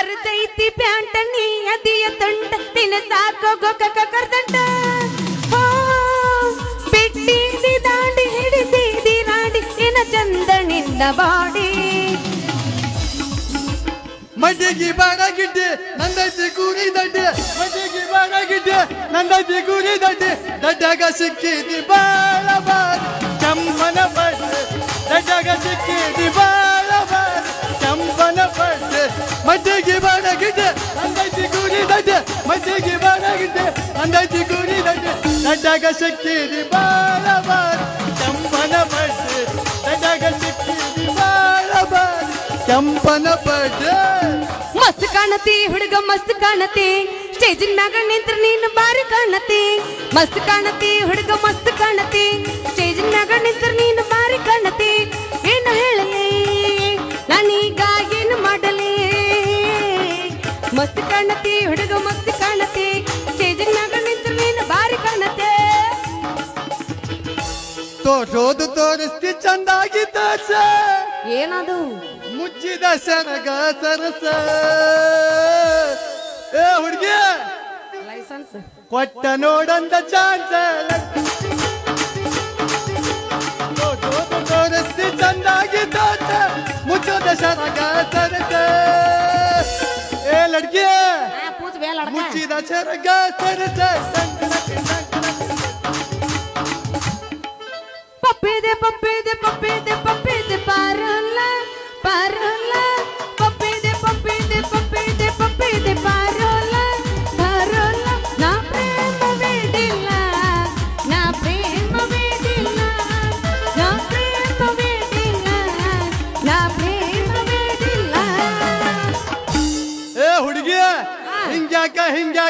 ಹರಿದೈತಿ ಪ್ಯಾಂಟ ನೀ ಅದಿಯ ತಂಡ ನಿನ್ನ ಸಾಕೋಗೋ ಕಕ್ಕ ಕರ್ದಂಟ. ಹೋ, ಬಿಟ್ಟಿದಿ ದಾಂಡಿ ಹಿಡಿಸಿದಿ ರಾಡಿ ಏನ ಚಂದ ನಿನ್ನ ಬಾಡಿ ಮಡ್ಡಿಗೆ ಬಾಡಾಗಿದ್ದೆ ನಂದೈತಿ ಕೂರಿ ದಡ್ಡೆ. ಮಡ್ಡಿಗೆ ಬಾಡಾಗಿದ್ದೆ ನಂದೈತಿ ಕೂರಿ ದಡ್ಡೆ. ದಡ್ಡಾಗ ಸಿಕ್ಕಿದಿ ಬಾಳ ಬಾಳ ಚಮ್ಮನ ಬಡ್ಡೆ ದಡ್ಡಾಗ ಸಿಕ್ಕಿದಿ ಬಾಳ ಚಂಪನ ಮಜ್ಜಿಗೆ ಕೂರಿ ದಡ್ಡೆ ಮಡ್ಡಿಗೆ ಬಾಡಾಗಿದ್ದೆ ನಂದೈತಿ ಕೂರಿ ದಡ್ಡೆ. ದಡ್ಡಾಗ ಸಿಕ್ಕಿದಿ ಬಾಳ ಬಾಳ ಚಂಪನ ಬಡ್ಡೆ ದಡ್ಡಾಗ ಸಿಕ್ಕಿದಿ ಬಾಳ ಚಂಪನ ಬಡ್ಡೆ ಮಸ್ತ್ ಕಾಣತಿ, ಹುಡುಗ ಮಸ್ತ್ ಕಾಣತಿ. ಸ್ಟೇಜಿನ ಮ್ಯಾಗ ನಿಂತ್ರ ನೀನು ಬಾರಿ ಕಾಣತಿ. ಮಸ್ತ್ ಕಾಣತಿ, ಹುಡುಗ ಮಸ್ತ್ ಕಾಣತಿ. ಸ್ಟೇಜಿನ ಮ್ಯಾಗ ನಿಂತ್ರ ನೀನು ಬಾರಿ ಕಾಣತಿ. ಏನು ಹೇಳಲಿ? ನಾನೀಗ ಮಸ್ತ್ ಕಾಣತಿ ಹುಡುಗ ಮಸ್ತ್ ಕಾಣತಿ ಸ್ಟೇಜಿನ ಮ್ಯಾಗ ನಿಂತ್ರ ನೀನು ಬಾರಿ ಕಾಣತೆ ತೋಟೋದು ತೋರಿಸ್ತಿ ಚಂದಾಗಿ ಏನದು? ಮುಚ್ಚಿದ ಸರಗ ಸರಸ. ಏ ಹುಡುಗಿ! ಲೈಸೆನ್ಸ್. ಕೊಟ್ಟ ನೋಡಂದ ಚಾನ್ಸ ತೋರಿಸ್ತಿ ಚಂದಾಗಿ ತೋರ್ಸ ಮುಚ್ಚದ ಸೆರಗ ಸರಸ. ಮುಚ್ಚಿದ ಸೆರಗ ಸರಸ ಪಪ್ಪಿದೆ ಪಪ್ಪಿದೆ ಪಪ್ಪಿದೆ ಪಪ್ಪಿದೆ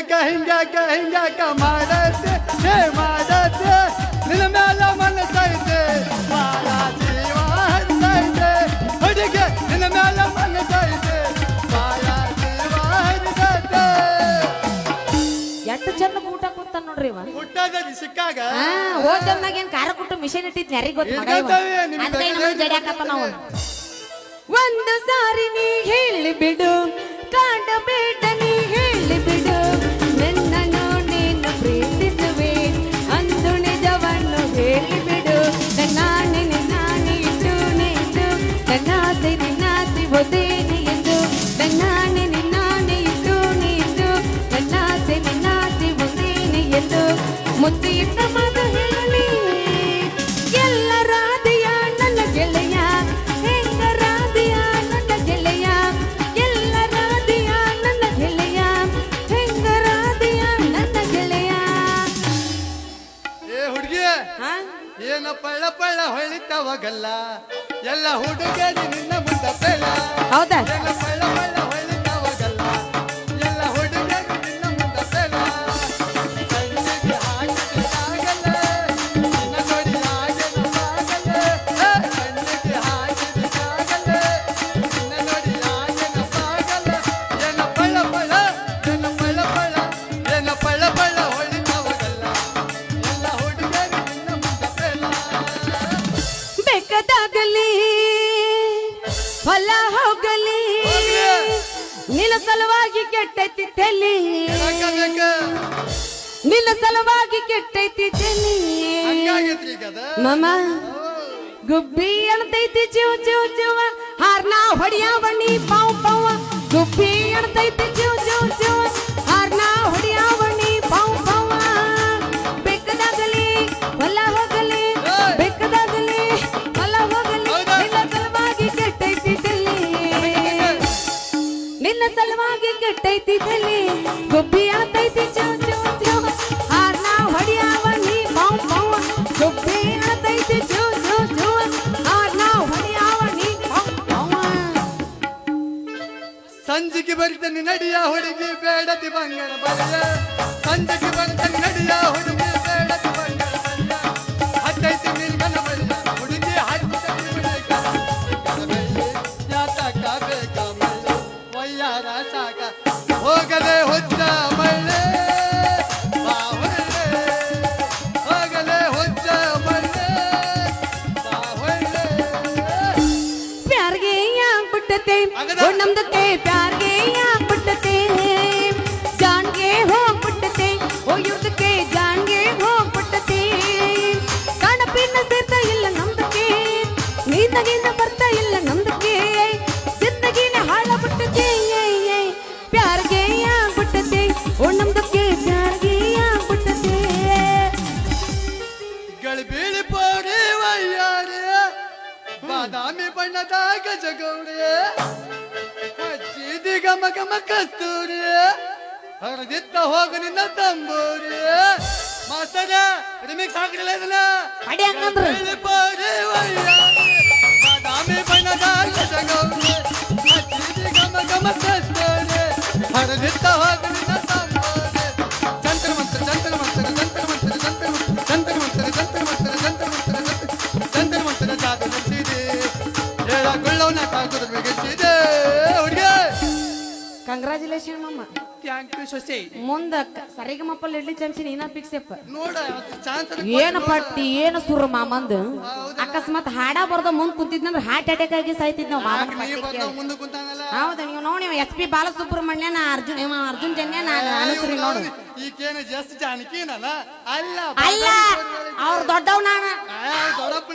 ಹಿಂಗ್ಯಾಕ ಹಿಂಗ್ಯಾಕ ಹಿಂಗ್ಯಾಕ ಮಾಡತ್ತೆ ಹೇ ಮಾಡತ್ತೆ. ನಿನ್ನ ಮ್ಯಾಲ ಮನಸೈತೆ ಮಾರ ಜೀವ ನಿನ್ನ ಮ್ಯಾಲ ಮನಸೈತೆ ಮಾರ ಜೀವ ಹರಿದೈತೆ ಎಷ್ಟು ಚಂದ ಊಟ ಕೂತ ನೋಡ್ರಿ ಇವ? ಹುಟ್ಟದಲ್ಲಿ ಸಿಕ್ಕಾಗ ಹೋ ಹೋದ್ ಏನು ಖಾರ ಕೊಟ್ಟು ಮಿಷನ್ ಇಟ್ಟಿದ್ ಯಾರಿಗ್ ಗೊತ್ತ. ಜಡ್ಯಾಕತ್ತ ನಾವು ಒಂದು ಸಾರಿ ನೀ ಹೇಳಿ ಇಟ್ಟ ಮಾತು ಹೇಳಿ ಎಲ್ಲ ರಾಧೆಯ ನನ್ನ ಗೆಳೆಯ. ಹೆಂಗ ರಾಧೆಯ ನನ್ನ ಗೆಳೆಯ. ಎಲ್ಲ ರಾಧೆಯ ನನ್ನ ಗೆಳೆಯ. ಹೆಂಗ ರಾಧೆಯ ನನ್ನ ಗೆಳೆಯ. ಏ ಹುಡುಗಿ ಹಾ? ಏನ ಪಳ್ಳ ಪಳ್ಳ ಹೊಳಿತಾವಾಗಲ್ಲ? ಎಲ್ಲ ಹುಡುಗರಿ ನಿನ್ನ ಮುಂದ ಬೆಳ ಹೌದಾ? ಪಳ್ಳ ಪಳ್ಳ ಈಗ ಸಂಜಿಗೆ ಬರ್ತನಿ ನಡಿಯ ಹುಡುಗಿ ಬೇಡತಿ ಬಂಗಾರ ಬಲ್ಲ ಸಂಜಿಗೆ ಬರ್ತನಿ ನಡಿಯ ಹುಡುಗಿ ಬೇಡತಿ ಬಂಗಾರ ಬಲ್ಲ ಹತ್ತೈತಿ ನಿಲ್ಗನ ಬಲ್ಲ ಹುಡುಗಿ ಹತ್ತೈತಿ ನಿಲ್ಗನ ಬೆಳ್ಳಿ ಯಾತಕ ಬೇಕ ಮಳ್ಳಿ ವಯ್ಯಾರ ಸಾಕ ಹೋಗದೆ ಹುಚ್ಚ ಮಳ್ಳಿ ಬಾ ಹೊಳ್ಳೆ ಹೋಗಲೆ ಇಲ್ಲ ನಂಬಿಕೆ ಸಿಂದಗಿನ ಹಾಳ ಬಿಟ್ಟತೆ ಪ್ಯಾರ್ಗೆ ಆಗ್ಬಿಟ್ಟತೆ ಓ ನಮ್ದಕ್ಕೆ ಪ್ಯಾರ್ಗೆ ಆಗ್ಬಿಟ್ಟತೆ ಗಳಬೀಳಿ ಪೋಡಿ ವಯ್ಯಾರೆ ಬಾದಾಮಿ ಬಣ್ಣದಾಗ ಜಗೌಡೆ ಸೀದಿ ಗಮ ಗಮ ಕಸ್ತೂರಿ ಹರಿದಿತ್ತ ಹೋಗ ನಿನ್ನ ತಂಬೂರಿ. ಮಾಸ್ತರ ರಿಮಿಕ್ಸ್ ಹಾಕಿಲ್ಲ ಇದನ್ನ. ಅಡಿ ಹಂಗಂದ್ರೆ ಗಳಬೀಳಿ ಪೋಡಿ ಕಾಲದ ಥ್ಯಾಂಕ್ ಯು ಸೊಸೆ ಮುಂದ ಸರಿಗಮಪ್ಪ ಇಡ್ಲಿ ಚಮಚಿ ನೀನ ಫಿಕ್ಸಪ್ಪ ನೋಡ ಚಾನ್ಸ್ ಏನ ಪಟ್ಟಿ ಏನ ಸುರ ಮಾಮಂದು ಅಕಸ್ಮಾತ್ ಹಾಡ ಬರ್ದ ಮುಂದ್ ಕುಂತಿದ್ನಂದ್ರ ಹಾರ್ಟ್ ಅಟ್ಯಾಕ್ ಆಗಿ ಸಾಯ್ತಿದ್ ನಾವು ಮಾಮನ ನೀ ಪಟ್ಟಿ ಬಂದ ಮುಂದೆ ಕುಂತಾನಲ್ಲ. ಹೌದು ನೀವು ನೋಡಿ ಎಸ್ ಪಿ ಬಾಲಸುಬ್ರಹ್ಮಣ್ಯನ ಅರ್ಜುನ್ ಇವ ಅರ್ಜುನ್ ಜನ್ಯ ನಾನು ಅನುಸರಿ ನೋಡು. ಈಕೇನ ಜಸ್ಟ್ ಜಾನಕಿನಲ್ಲ? ಅಲ್ಲ ಅಲ್ಲ ಅವ್ರ ದೊಡ್ಡವ್ ನಾನ. ದೊಡ್ಡಪ್ಪ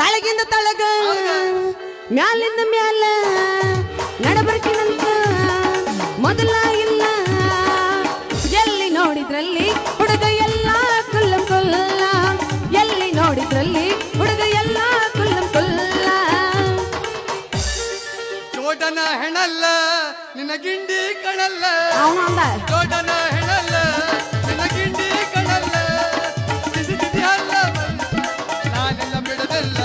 ತಳಗಿಂದ ತಳಗ ಮ್ಯಾಲಿಂದ ಮ್ಯಾಲ ನಡಬರ್ಕಿನಂತ ದೊಡ್ಡನ ಹೆಣಲ್ಲ ನಿನ್ನ ಗಿಂಡಿ ಕಣಲ್ಲ. ದೊಡ್ಡನ ಹೆಣಲ್ಲ ನಿನ್ನ ಗಿಂಡಿ ಕಣಲ್ಲ. ಅಲ್ಲ ನಾನೆಲ್ಲ ಬಿಡದಲ್ಲ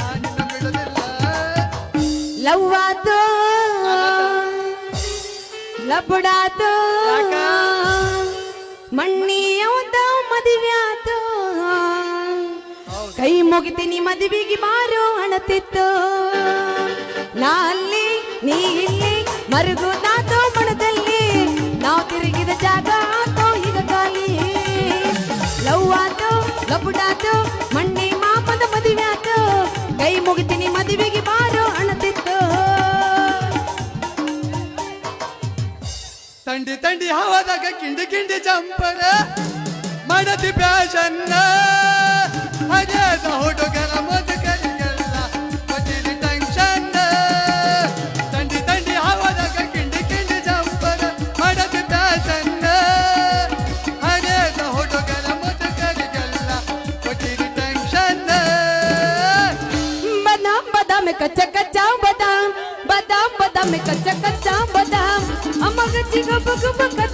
ನಾನೆಲ್ಲ ಬಿಡದಲ್ಲ ಲವ್ವಾತು ಲಬಡಾತು ಮಣ್ಣಿಯೌದ ಮದುವೆ ಮುಗಿತೀನಿ ಮದುವೆಗೆ ಬಾರೋ ಅಣತಿತ್ತು ನಾ ಅಲ್ಲಿ, ನೀ ಇಲ್ಲಿ ಮರುಗುದಾತೋ ಮಣದಲ್ಲಿ ನಾವು ತಿರುಗಿದ ಜಾಗ ಆತೋ ಈಗ ಖಾಲಿ. ಲವ್ ಆತು ಲಪುಡಾತು ಮಣ್ಣಿ ಮಾಪದ ಮದುವೆ ಆತು. ಕೈ ಮುಗಿತೀನಿ ಮದುವೆಗೆ ಬಾರೋ ಅಣತಿತ್ತು ತಂಡಿ ತಂಡಿ ಹವಾದಾಗ ಕಿಂಡಿ ಕಿಂಡಿ ಜಂಪರ ಮಡದಿ ಬ್ಯಾಷನ್ನ. कच्चा कच्चा बदाम बदाम बादाम कच्चा कच्चा बादाम अमग चिगब गुब कच्चा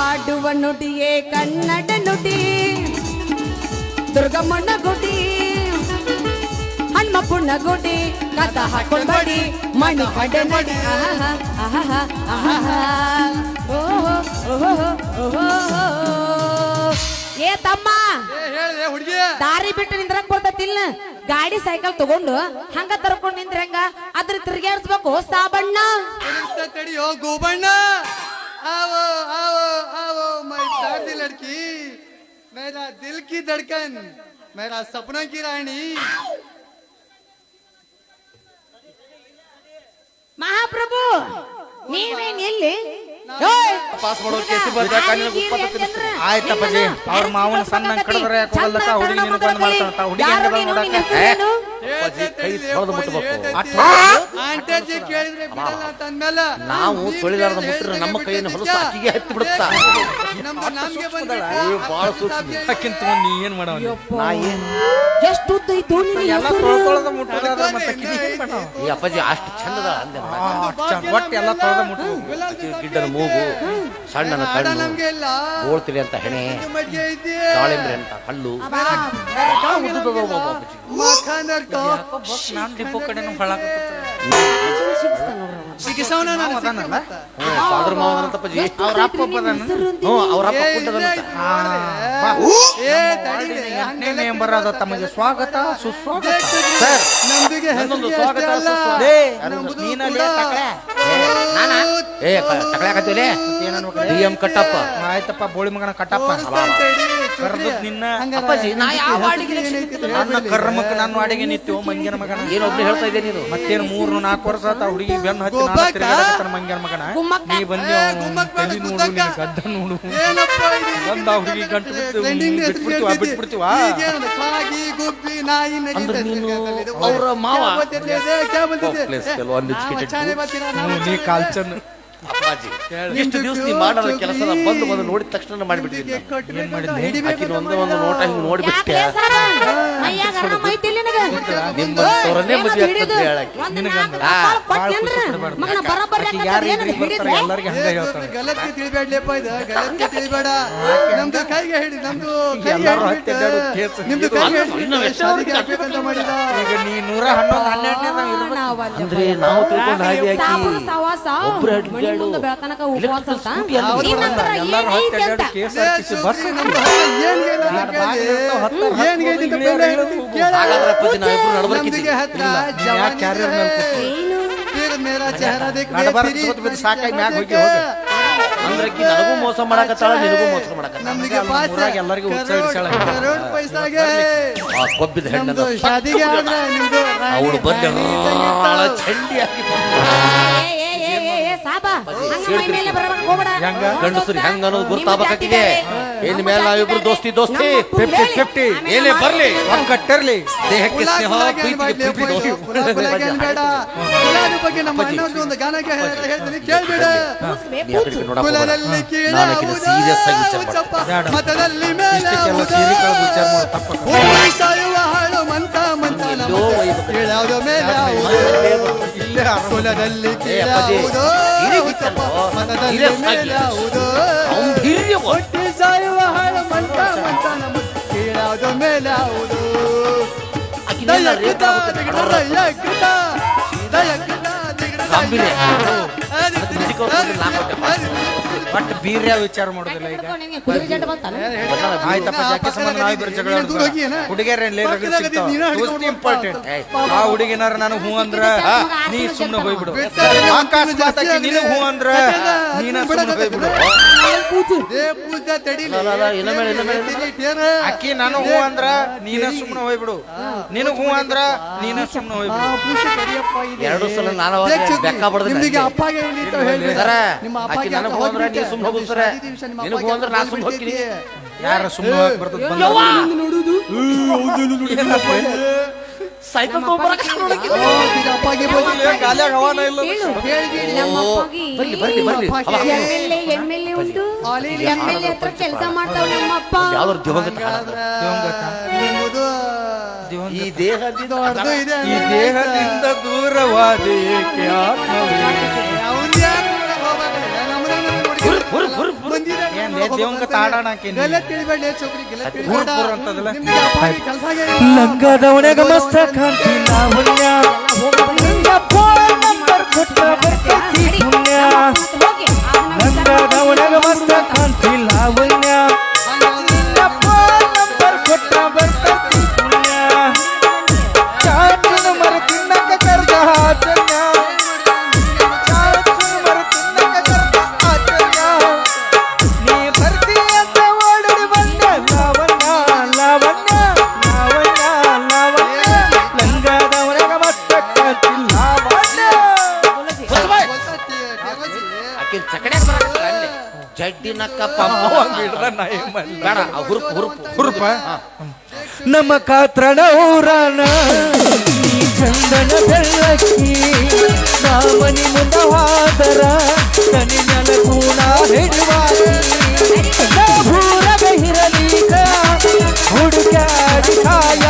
ಹಾಡುವ ನುಡಿಯೇ ಕನ್ನಡ ನುಡಿ. ದುರ್ಗಮ್ಮನ ಗುಡಿ ಹನುಮಪ್ಪನ ಗುಡಿ ಕಥ ಹಾಕೊಂಡಿ ಮಣಿ ಕಡೆ ನೋಡಿ ಏ ತಮ್ಮ ದಾರಿ ಬಿಟ್ಟು ನಿಂದ್ರಕ್ ಬರ್ತತಿಲ್ಲ ಗಾಡಿ ಸೈಕಲ್ ತಗೊಂಡು ಹಂಗ ತರ್ಕೊಂಡು ನಿಂದ್ರ ಹೆಂಗ? ಅದ್ರ ತಿರ್ಗಾಡ್ಸ್ಬೇಕು ಸಾಬಣ್ಣ ತಡಿಯೋ ಗೋಬಣ್ಣ. ಆವ ಆವ. मैं दर्द लड़की मेरा दिल की धड़कन मेरा सपना की रानी ಮಹಾಪ್ರಭು ನೀವೇನ್ ಎಲ್ಲಿ ಓಯ್! ಪಾಸ್ ಮಾಡೋ ಕೇಸಿ ಬರ್ದ ಕಣ್ಣಿನ ಗುಪ್ಪತ್ತ ತಿನ್ನಿಸ್ತಾರೆ. ಆಯ್ತಪ್ಪಾಜಿ ಅವ್ರ ಮಾವನ ಸಣ್ಣ ಕಡದ್ರೆ ಕೊಡಲಕ್ಕ ಹುಡುಗಿ ನಿನ್ನ ಬಂದ್ ಮಾಡ್ತಾಳ ಹುಡುಗಿ ಹೆಂಗದ ನೋಡಕ್ಕೆ ಅಪ್ಪಾಜಿ ನಾವು ತೊಳಿಲಾರದ ಮುಟ್ರೆ ನಮ್ಮ ಕೈಯನ್ನು ಹೊಲಸು ಅಕ್ಕಿಗೆ ಹತ್ತಿ ಬಿಡುತ್ತಾ? ನಮ್ಮ ನಮ್ಗೆ ನೀ ಏನ್ ನಾ ಏನು? ಎಷ್ಟು ಎಲ್ಲ ಮತ್ತೆ ಅಪ್ಪಾಜಿ ಅಷ್ಟು ಚಂದದ ಅಂದೆ ಒಟ್ಟು ಎಲ್ಲ ತೊಳೆದ ಗಿಡ್ಡದ ಮೂಗು. ಸಣ್ಣನ ಕಣ್ಣು. ಅಂತ ಹೆಣೆ. ದಾಳಿಂಬ್ರೆ ಅಂತ ಕಲ್ಲು. ಅವ್ರ ಅಪ್ಪ ಹ್ಞೂ ಅವ್ರ ಅಪ್ಪ ತಮಗೆ ಸ್ವಾಗತ ಸುಸ್ವಾಗತ. ಸರ್ ನಮ್ದಿಗೆ ಸ್ವಾಗತ ಏ ತಕಳ್ಯಾಕತ್ತಿಲೇ ಏನ್ ಅನ್ಬೇಕು ಡಿ ಎಂ ಕಟ್ಟಪ್ಪ. ಆಯ್ತಪ್ಪ ಬೋಳಿ ಮಗನ ಕಟ್ಟಪ್ಪ. ಕರೆದದ್ ನಿನ್ನ ಅಪ್ಪಾಜಿ ನಾ ನನ್ನ ಕರ್ಮಕ್ಕೆ ನಾನು ಅಡಿಗೆ ನಿತ್ಯೋ ಮಂಗ್ಯನ ಮಗನ? ಏನು ಒಬ್ರು ಹೇಳ್ತಾ ಇದ್ದೀನಿ ಇದು ಮತ್ತೇನು ಮೂರು ನಾಲ್ಕು ವರ್ಷ ಆತ ಹುಡುಗಿ ಬೆನ್ನು ಹತ್ತಿ ನಾನು ಮಂಗ್ಯನ ಮಗನ? ನೀ ಬಂದಿ ತಲೆ ನೋಡು ನಿನ್ನ ಗದ್ದ ನೋಡು. ಬಂದ ಹುಡುಗಿ ಗಂಟು ಬಿಟ್ಟು ಬಿಟ್ಬಿಡ್ತೀವ ಬಿಟ್ಬಿಡ್ತೀವ ಅವರ ಮಾವ? ನೀ ಕಾಲ್ಚನ್. ಅಪ್ಪಾಜಿ ಎಷ್ಟು ದಿವಸ ನೀ ಮಾಡೋ ಕೆಲಸ ಬಂದು ಬಂದು ನೋಡಿದ ತಕ್ಷಣ ಮಾಡಿಬಿಟ್ಟಿದ್ದೀನಿ ಆಕಿನ ಒಂದೇ ಒಂದು ನೋಟ ಹಿಂಗ್ ನೋಡ್ಬಿಟ್ಟೆ? ನಿಮ್ಮಂತವ್ರನ್ನೇ ಮದ್ವೆ ಆಗ್ತದೆ ಹಿಡಿದು? ಹೇಳಕ್ಕೆ. ಎಲ್ಲರಿಗೆ ಹಂಗ ಹೇಳ್ತಾಳೆ ಗಲತ್ಗೆ ತಿಳಿಬೇಡ್ಲೇಪ್ಪ ಇದು? ಗಲತ್ಗೆ ತಿಳಿಬೇಡ. ನಮ್ದು ಕೈಗೆ ಹಿಡಿ ನಮ್ದು ಕೈಗೆ ಎಲ್ಲರೂ ಹಿಡ್ಬಿಟ್ಟು ಹತ್ತೆರಡು ಕೇಸ್. ನಿಮ್ದು ಕೈಗೆ ಅಲ್ಲ, ಇನ್ನು ಹಿಡ್ಬಿಟ್ಟು ಎಷ್ಟು ಶಾದಿಗೆ ಹಾಕ್ಬೇಕಂತ ಮಾಡಿದ. ಈಗ ನೀ ನೂರ ಹನ್ನೊಂದು ಹನ್ನೆರಡನೇ ನಾವು ಇರ್ಬೇಕು ನಾವ್ ಅಲ್ಲಿ ಅಂದ್ರೆ ನಾವು ತಿಳ್ಕೊಂಡ ಹಾಗೆ ಆಕಿ ಒಬ್ರು. ಮುಂದೆ ಬೆಳತನಕ ಉಪವಾಸ ಅಂತ. ಅಂತ. ಹಾಗಾದ್ರೆ ಅಂದ್ರೆ ನನಗೂ ಮೋಸ ಮಾಡಕತ್ತಾಳ ನಿನಗೂ ಮೋಸ ಮಾಡಕತ್ತಾಳ. ಆ ಅವಳು ಸಾಬ, ಹಂಗ ಮೈ ಮೇಲೆ ಹೋಗ್ಬೇಡ. ಹೆಂಗ? ಗಂಡಸರು ಹೆಂಗ ಅನ್ನೋದು ನಿಮ್ಮ ಗೊತ್ತಾಗಬೇಕಿದೆ ಇನ್ ಮೇಲೆ ನಾವಿಬ್ರು ದೋಸ್ತಿ ದೋಸ್ತಿ. ಫಿಫ್ಟಿ. ಫಿಫ್ಟಿ. ಏನೇ. ಬರ್ಲಿ? ಒಂದ್ ಕಟ್ಟರ್ಲಿ ದೇಹಕ್ಕೆ ಸ್ನೇಹ ಪ್ರೀತಿ. ಕುಲಾಲ್ ಬಗ್ಗೆ ನಮ್ಮ ಒಂದು ಗಾನ ಹೇಳ್ತೀನಿ. ಕೇಳ್ಬೇಡ. serious ಆಗಿ ವಿಚಾರ. ಬೇಡ. ಮತದಲ್ಲಿ ಮೇಲೆ ಇಷ್ಟಕ್ಕೆಲ್ಲ ಉದಾ. ಸೀರೆ ಕಳೆದು ವಿಚಾರ ಮಾಡಿ ತಪ್ಪ ಮಂತ ಮಂತ ನಮ್ಮ ಮೇಲೆ. ಕುಲದಲ್ಲಿ. ಕಿತ್ತಲ್ವೋ? ಮತದಲ್ಲಿ. ಗಂಭೀರ್ಯವ. ಹೊಟ್ಟಿ ಸಾಯುವ ಹಾಳ ಮಂತ ಮಂತ ನಮ್ಮ music ಅವ್ರು ಕೊಡ್ಲಿಲ್ಲ, ನಾ ಕೊಟ್ಟೆ. ಬಟ್ ಬೀರ್ಯ ವಿಚಾರ ಮಾಡುದಿಲ್ಲ ಈಗ. ಕುದುರೆ ಜಂಡ ಬಂತಲ್ಲ? ಆಯ್ತಪ್ಪ ಜಾಕೆ ಸಂಬಂಧ ನಾವಿಬ್ರು ಜಗಳ ಹುಡುಗಿಯರಲ್ಲಿ ಇಂಪಾರ್ಟೆಂಟ್ ಆ ಹುಡುಗಿನಾರ ನಾನು ಹೂ ಅಂದ್ರ ನೀ ಸುಮ್ಮನೆ ಹೋಗ್ಬಿಡು ಬಿಡು ಅಕಸ್ಮಾತ್ ಆಕಿ ನೀನು ಹೂ ಅಂದ್ರ ನೀನ ಸುಮ್ಮನೆ ಹೋಗ್ಬಿಡು ಲ, ಲ, ಲ, ಇನ್ನ ಇಲ್ಲ ಇನ್ನ ಏನ? ಅಕ್ಕಿ ನಾನು ಹೂ ಅಂದ್ರ ನೀನ ಸುಮ್ನೆ ಹೋಗ್ಬಿಡು. ನೀನು ಹೂ ಅಂದ್ರ ನೀನ ಸುಮ್ನೆ ಹೋಗ್ಬಿಡು. ಎರಡು ಸಲ ನಾನು ಅವಾಗ ಬೆಕ್ಕ ಬಡ್ದೆ ನಿಮ್ಗೆ ನನಗೆ. ಅಪ್ಪಗೆ ಹೇಳ್ಬೇಡ. ಸರ, ನಿಮ್ಮ ಆಕಿ ಅಪ್ಪಗೆ ನನಗ್ ಅಂತ ಹೋದ್ರೆ ನೀ. ಸುಮ್ನೆ ಹೋಗು ಸರ. ನಿನಗ್ ಅಪ್ಪಗೆ ಹೋದ್ರೆ ನಾ ಅಂತ ಸುಮ್ನೆ ಹೋಗ್ತೀನಿ. ಯಾರ ಸುಮ್ನೆ ಹೋಗಕ್ ಬರ್ತದ ನಮ್ಮ ಬಂದಿಲ್ಲ. ಗಾಲ್ಯಾಗ ಹವಾನ ಇಲ್ಲ ಬರ್ಲಿ ಬರ್ಲಿ ಬರ್ಲಿ. ಅಪ್ಪ ಅವ ಎಮ್ಮೆಲ್ಲೆ ಎಮ್ಮೆಲ್ಲೆ ಉಂಟು ಎಮ್ಮೆಲ್ಲೆ ಹತ್ರ ಕೆಲಸ ಮಾಡ್ತಾವ ನಮ್ಮಪ್ಪ ಯಾವ್ದಾರು ದಿವಂಗತ ಈ ದೇಹದಿಂದ. ಈ ದೇಹದಿಂದ ದೂರವಾದ ಏಕೆ ಆತ್ಮವೇ ಲಂಗದವನೆಗ ಮಸ್ತ ಕಾಂತಿ ಲಾವಣ್ಯ ಲಂಗದವನೆಗ ಮಸ್ತ ಕಾಂತಿ ಲಾವಣ್ಯ ಆಕಿನ್ ಚಕಡೆ ಬರಕತ್ತಾಳ ಅಲ್ಲಿ. ಜಡ್ಡಿ ನಕ್ಕ ಪಂಪ. ಬೇಡ ಆ ಹುರುಪು ಹುರುಪು. ಹುರುಪ? ನಮ್ಮ ಕಾತ್ರಣ ಊರನ ಈ ಚಂದನ ಬೆಳ್ಳಕ್ಕಿ ನಾಮನಿ ಮುಂದ ಹಾದರ ತನಿ ನೆಲಕೂಣ ಹಿಡುವಾರ ಇರಲೀಗ ಹುಡುಗಾಡಿ ಕಾಯಾಕಿ ಊರಗ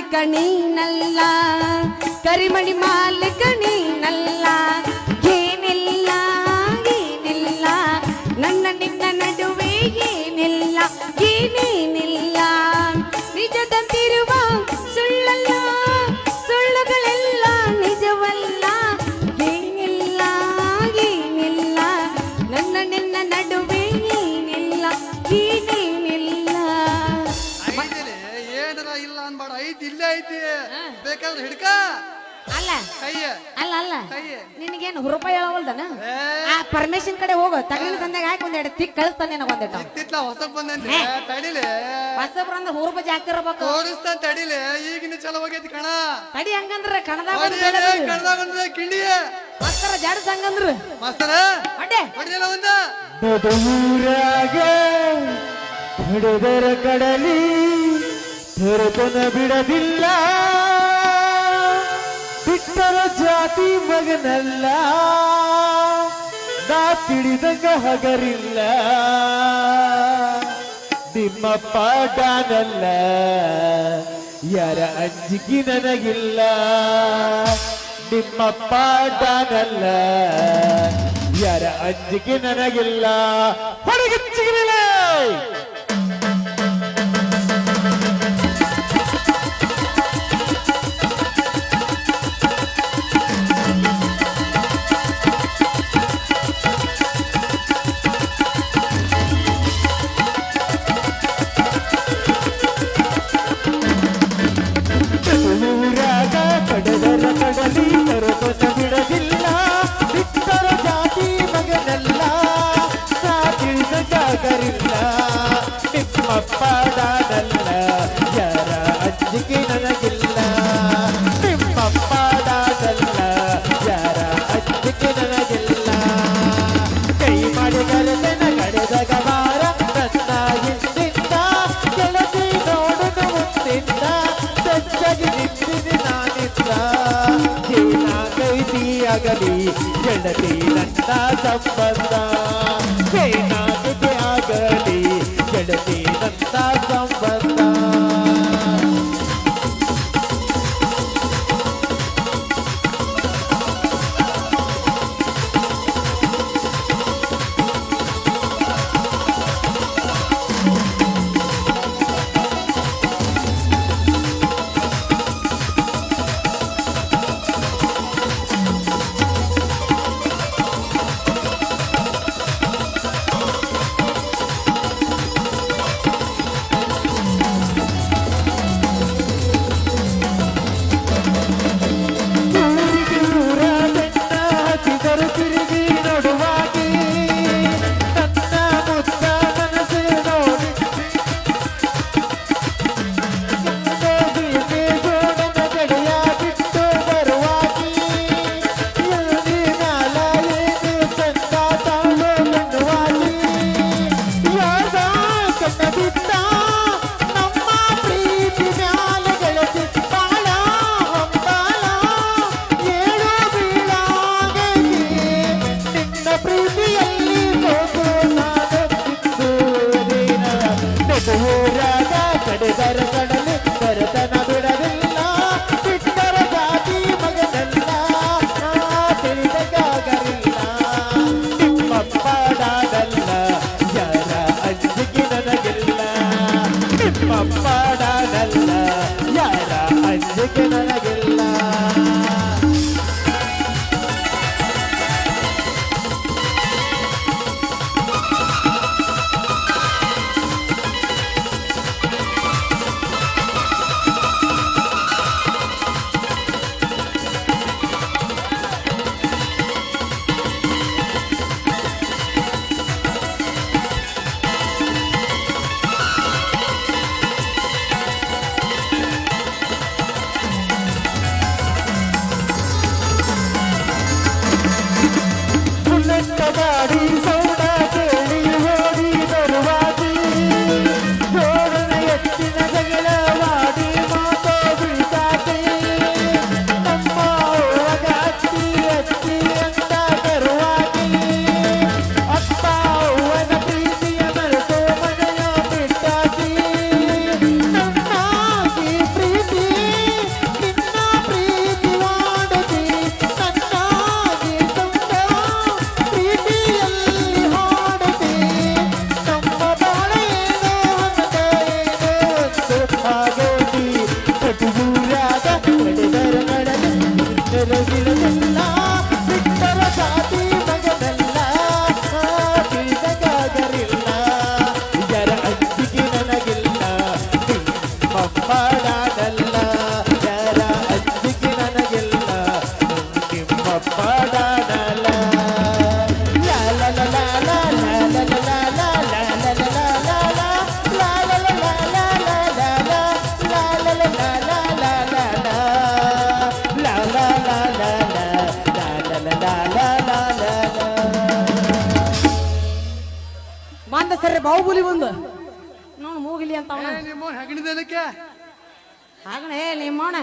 ಮಾಲಿಕ ನೀನಲ್ಲ ಕರಿಮಣಿ ಮಾಲಿಕ ನೀನಲ್ಲ ಏನಿಲ್ಲ ಏನಿಲ್ಲ ನನ್ನ ನಿನ್ನ ನಡುವೆ ಏನಿಲ್ಲ ಏನೇನಿಲ್ಲ. ಅಲ್ಲ ಅಲ್ಲ. ನಿನಗೇನು ಹುರುಪ ಹೇಳವಲ್ದನ? ಆ ಪರ್ಮಿಷನ್ ಕಡೆ ಹೋಗು. ತಗಲಿನ ತಂದಾಗ ಹಾಕಿ ಒಂದ್ ಎರಡು ತಿಕ್ ಕಳಿಸ್ತಾನೆ ನನಗ ಹೊಸಬ್ರ ಅಂದ್ರೆ ಜಾಸ್ತಿ ತಡಿಲೆ. ಈಗಿನ ಚಲೋ ಹೋಗೈತಿ ಕಣ. ತಡಿ ಹಂಗಂದ್ರ ಕಣದಾಗ ಮಸ್ತರ ಜಡ ಸಂಗಂದ್ರ ಮಸ್ತರ ಅಡ್ಡೆ ಹೊಡೆದಿಲ್ಲ ಒಂದ? ಹಿಡಿದರ ಕಡಲಿ ಬಿಡದಿಲ್ಲ. ಬಿಟ್ಟರ ಜಾತಿ ಮಗನಲ್ಲ, ನಾ ತಿಳಿದಂಗ ಹಗರಿಲ್ಲ. ನಿಮ್ಮಪ್ಪ ಗಾನಲ್ಲ ಯಾರ ಅಂಜಿಕೆ ನನಗಿಲ್ಲ. ನಿಮ್ಮಪ್ಪ ಗಾನಲ್ಲ ಯಾರ ಅಂಜಿಕೆ ನನಗಿಲ್ಲ. ಹೊರಗಿಚ್ಚಿಗಿರಲ್ಲ ಮಗಲಿ ಗೆಳತಿ ನನ್ನ ಸಂಬಂಧ ಬಾಹುಬಲಿ ಬಂದ? ನೋಡು ಮೂಗಿಲಿ ಅಂತ ಅವನ. ನಿಮ್ಮ ಹೆಗಣಿದಕ್ಕೆ ಹಾಗಣೆ ನಿಮ್ಮವನ.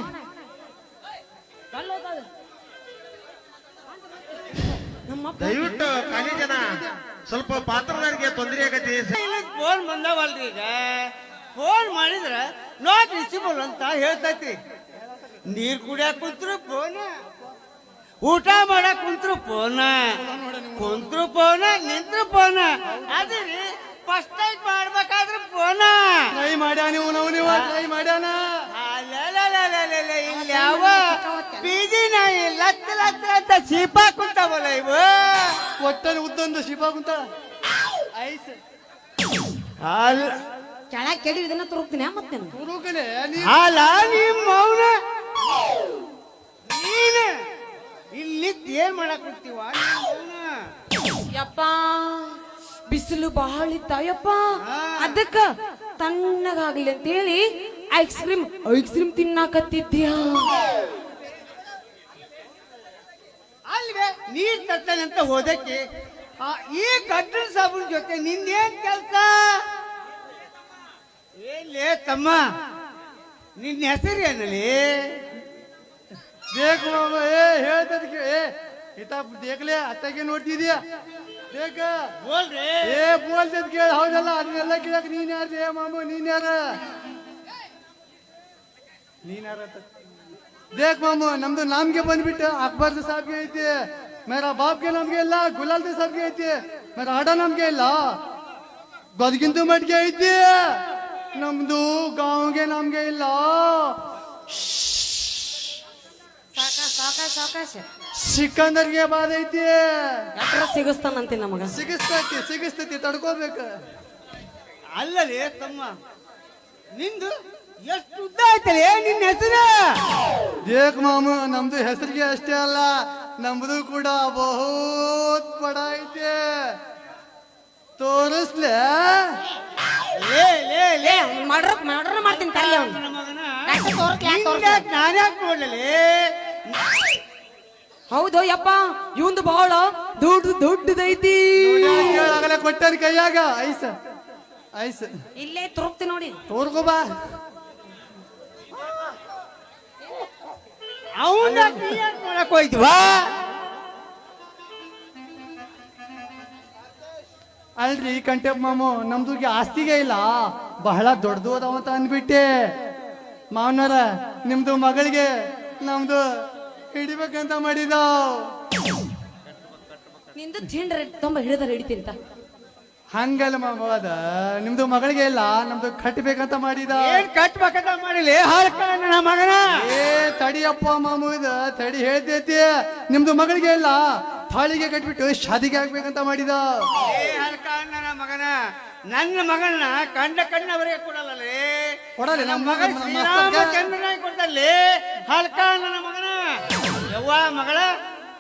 ದಯವಿಟ್ಟು ಕಾಲಿ ಜನ ಸ್ವಲ್ಪ ಪಾತ್ರದಾರಿಗೆ ತೊಂದರೆ ಆಗತಿ ಫೋನ್ ಬಂದವಲ್ರಿ ಈಗ. ಫೋನ್ ಮಾಡಿದ್ರ ನಾಟ್ ರಿಸಿಬಲ್ ಅಂತ ಹೇಳ್ತೈತಿ ನೀರ್ ಕುಡಿಯಾಕ ಕುಂತ್ರು ಫೋನ್ ಊಟ ಮಾಡಕ್ ಕುಂತ್ರು ಫೋನ್ ಕುಂತ್ರು ಫೋನ್ ನಿಂತ್ರು ಫೋನ್ ಅದ್ರಿ ಫಸ್ಟ್ ಟೈಮ್ ಮಾಡ್ಬೇಕಾದ್ರೆ ಫೋನ್ ಟ್ರೈ ಮಾಡ್ಯಾನ ನೀವು ನಾವು ನೀವು ಟ್ರೈ ಮಾಡ್ಯಾನ. ಇಲ್ಲಿ ಯಾವ ಬೀದಿ ನಾಯಿ ಲತ್ತ ಲತ್ತ ಅಂತ ಚೀಪಾ ಕುಂತಾವಲ್ಲ ಇವು. ಒಟ್ಟನೆ ಉದ್ದೊಂದು ಶಿಪ ಕುಂತ. ಐಸ್. ಅಲ್ಲ ಕೆಳಗ್ ಕೆಡಿ ಇದನ್ನ ತುರುಕ್ತೀನಿ ಮತ್ತೆ ತುರುಕನೆ ನೀ ಅಲ್ಲ ನಿಮ್ಮ ಮೌನ. ನೀನೆ. ಇಲ್ಲಿ ಏನ್ ಮಾಡಕ್ ಕುಂತೀವ ಯಪ್ಪ. ಬಿಸಿಲು ಬಹಳ ಇತ್ತಾಯಪ್ಪ ಅದಕ್ಕ ತಣ್ಣಗಾಗ್ಲಿ ಅಂತೇಳಿ ಐಸ್ ಕ್ರೀಮ್ ಐಸ್ ಕ್ರೀಮ್ ತಿನ್ನಾಕತ್ತಿದ್ಯಾ ಅಲ್ವೇ ನೀರ್ ತರ್ತಾನೆ ಅಂತ ಹೋದಕ್ಕೆ ಈ ಕಟ್ಟಡ ಸಾಬೂನ್ ಜೊತೆ ನಿಂದೇನ್ ಕೆಲ್ಸ? ಏನ್ಲೇ ತಮ್ಮ ನಿನ್ನ ಹೆಸರು ಏನಲ್ಲಿ ಬೇಕು ಮಾಮ ಏ ಹೇಳ್ತದ ಏ ಹಿತಾಪ್ ದೇಕ್ಲೆ ಅತ್ತಗೆ ನೋಡ್ತಿದ್ಯಾ? ದೇಖ ಬೋಲ್ರಿ? ಏ ಬೋಲ್ತದ್ ಕೇಳ ಹೌದಲ್ಲ? ಅದನ್ನೆಲ್ಲ ಕೇಳಕ್ ನೀನ್ ಯಾರ? ಏ ಮಾಮು ನೀನ್ ಯಾರ? ನೀನ್ ಯಾರ ಮಾಮು ನಮ್ದು ನಾಮ್ಗೆ ಬಂದ್ಬಿಟ್ಟು ಅಕ್ಬರ್ ಸಾಬ್ಗೆ ಐತಿ. ಮೇರಾ ಬಾಬ್ಗೆ ನಮ್ಗೆ ಇಲ್ಲ ಗುಲಾಲ್ ಸಾಬ್ಗೆ ಐತಿ. ಮೇರಾ ಹಡ ನಮ್ಗೆ ಇಲ್ಲ. ಬದುಕಿಂದು ಮಟ್ಗೆ ಐತಿ. ನಮ್ದು ಗಾಂವ್ಗೆ ನಮ್ಗೆ ಇಲ್ಲ. ಸಿಕ್ಕಂದರ್ಗೆ ಬಾದ ಐತಿ ಸಿಗಸ್ತಾನಂತೆ ನಮಗ. ಸಿಗಿಸ್ತೈತಿ ಸಿಗಿಸ್ತೈತಿ ತಡ್ಕೋಬೇಕು. ಅಲ್ಲಲೇ ತಮ್ಮ ನಿಂದು ಎಷ್ಟು ಉದ್ದ ಆಯ್ತಲೇ ನಿನ್ನ ಹೆಸರು? ದೇಕ್ ಮಾಮ ನಮ್ದು ಹೆಸರಿಗೆ ಅಷ್ಟೇ ಅಲ್ಲ ನಮ್ದು ಕೂಡ ಬಹುತ್ ಪಡ ಐತೆ. ತೋರಿಸ್ಲೆ? ಲೇ ಲೇ ಲೇ. ಮಾಡ್ರ ಮಾಡ್ರ ಮಾಡ್ತೀನಿ ತಲೆ ಅವನು? ನೋಡ್ಲೇ ಹೌದು ಯಪ್ಪ ಇವಂದು ಬಹಳ ದೊಡ್ಡ ದೊಡ್ಡದೈತಿ. ಆಗಲೇ ಕೊಟ್ಟಾರ ಕೈಯಾಗ. ಐಸ ಐಸ. ಇಲ್ಲೇ ತೋರ್ತಿ ನೋಡಿ. ತೋರ್ಕೋ ಬಾ. ಅವನ್ನ ನೋಡಕ್ ಹೋಯ್ತಿವಾ ಅಲ್ರಿ ಕಂಟೆಪ್ ಮಾಮು ನಮ್ದುಗೆ ಆಸ್ತಿಗೆ ಇಲ್ಲ. ಬಹಳ ದೊಡ್ಡದು ಅದಾವ ಅಂತ ಅಂದ್ಬಿಟ್ಟೆ. ಮಾವನರ ನಿಮ್ದು ಮಗಳಿಗೆ ನಮ್ದು ಹಿಡಿಬೇಕಂತ ಮಾಡಿದ? ನಿಂದು ತಿಂಡ್ರೆ ತುಂಬ ಹಿಡಿದ್ರೆ ಹಿಡಿತಿಂತ. ಅಂತ ಹಂಗಲ್ಲ ಮಾಮ ಅದ ನಿಮ್ದು ಮಗಳಿಗೆ ಇಲ್ಲ ನಮ್ದು ಕಟ್ಟಬೇಕಂತ ಮಾಡಿದ. ಏನ್ ಕಟ್ಬೇಕಂತ ಮಾಡಿಲಿ ಹಾಳ್ಕ ನನ್ನ ಮಗನ. ಏ ತಡಿಯಪ್ಪ ಮಾಮು ಇದ ತಡಿ ಹೇಳ್ತೈತಿ. ನಿಮ್ದು ಮಗಳಿಗೆ ಇಲ್ಲ ತಾಳಿಗೆ ಕಟ್ಬಿಟ್ಟು ಶಾದಿಗೆ ಆಗ್ಬೇಕಂತ ಮಾಡಿದ. ಏ ಹಲ್ಕ ನನ್ನ ಮಗನ. ನನ್ನ ಮಗನ ಕಂಡ ಕಣ್ಣವರಿಗೆ ಕೊಡಲ್ಲೇ ಕೊಡಲ್ಲ, ನನ್ನ ನಮ್ಮ ಮಗ ನಮ್ಮ ಮಾಸ್ತರ್ಗೆ. ಶ್ರೀರಾಮಚಂದ್ರನಾಗಿ ಕೊಡ್ತಲ್ಲಿ ಹಲ್ಕ ನನ್ನ ಮಗನ. ಯವ್ವ ಮಗಳ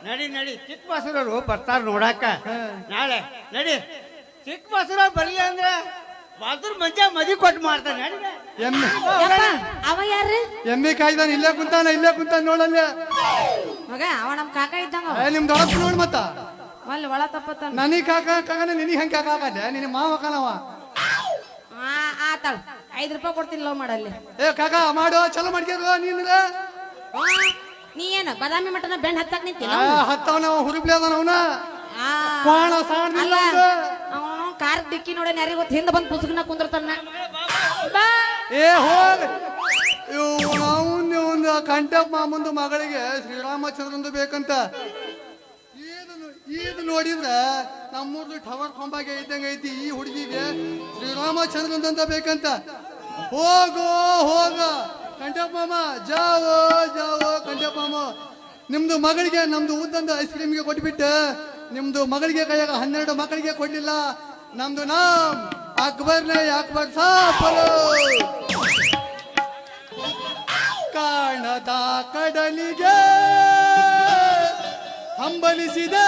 ನಡಿ ನಡಿ. ಚಿಕ್ಕ ಬಸರವರು ಬರ್ತಾರ ನೋಡಾಕ. ನಾಳೆ ನಡಿ. ಚಿಕ್ಕ ಬಸರ ಬರ್ಲಿ ಅಂದ್ರೆ ಬಾದ್ರ ಮಂಜ ಮದಿ ಕೊಟ್ಟು ಮಾಡ್ತಾನೆ. ನಡಿ ಎಮ್ಮೆ. ಅವ ಯಾರು ಎಮ್ಮೆ ಕಾಯ್ದಾನ ಇಲ್ಲೇ ಕುಂತಾನ ಇಲ್ಲೇ ಕುಂತಾನ ನೋಡಲ್ಲ. ಮಗ ಅವ ನಮ್ ಕಾಕ ಇದ್ದಂಗ ಏ, ನಿಮ್ ನೋಡ್ ಮತ್ತ. ಅಲ್ಲಿ ಒಳ ತಪ್ಪತ್ತಾನ. ನನಗ್ ಕಾಕ ಕಾಕನ ನಿನಗ್ ಹೆಂಗ್ ಕಾಕ ಆಗದೆ ನಿನ್ನ ಮಾವ ಕಾಣವ ಆ ಆತಾಳ ಐದ್ ರೂಪಾಯಿ ಕೊಡ್ತೀನಿ ಲವ್ ಮಾಡಲ್ಲಿ. ಏ ಕಾಕ ಮಾಡೋ ಚಲೋ ಮಾಡ್ಕೋ ನೀನ್. ನೀ ಏನ ಬಾದಾಮಿ ಮಠನ ಬೆಣ್ಣ ಹತ್ತಾಕ್ ನಿಂತಿಲ್ಲ? ಹತ್ತವನ ಹುರುಬ್ಲಿ ಅದಾನ ಅವನ. ಕೋಣ ಸಾಣ್ ಅವನು. ಕಾರ್ ಡಿಕ್ಕಿ ನೋಡಿ ಯಾರಿಗ ಗೊತ್ತ ಹಿಂದ ಬಂದ್ ಪುಸ್ತಕನ ಕುಂದಿರ್ತಾನ. ಏ ಹೋಗ್. ಅವನು ಒಂದು ಕಂಟಪ್ಪ ಮಾಮಂದು ಮಗಳಿಗೆ ಶ್ರೀರಾಮಚಂದ್ರಂದು ಬೇಕಂತ. ಇದು ನೋಡಿದ್ರ ನಮ್ಮೂರ್ದು ಟವರ್ ಕೊಂಬಾಗೆ ಇದ್ದಂಗೆ ಐತಿ ಈ ಹುಡುಗಿಗೆ ಶ್ರೀರಾಮಚಂದ್ರಂದಂತ ಬೇಕಂತ. ಹೋಗೋ ಹೋಗ. ಕಂಟಪ್ಪ ಮಾಮ, ಜಾವೋ ಜಾವೋ, ಕಂಠಪ್ಪ ನಿಮ್ದು ಮಗಳಿಗೆ ನಮ್ದು ಉದ್ದಂದು ಐಸ್ ಕ್ರೀಮ್ಗೆ ಕೊಟ್ಬಿಟ್ಟು, ನಿಮ್ದು ಮಗಳಿಗೆ ಕೈಯಾಗ ಹನ್ನೆರಡು ಮಕ್ಕಳಿಗೆ ಕೊಡ್ಲಿಲ್ಲ. ನಮ್ದು ನಾಮ್ ಅಕ್ಬರ್ನೇ ಅಕ್ಬರ್ ಸಾಪರು ಕಾಣದ ಕಡಲಿಗೆ ಹಂಬಲಿಸಿದೆ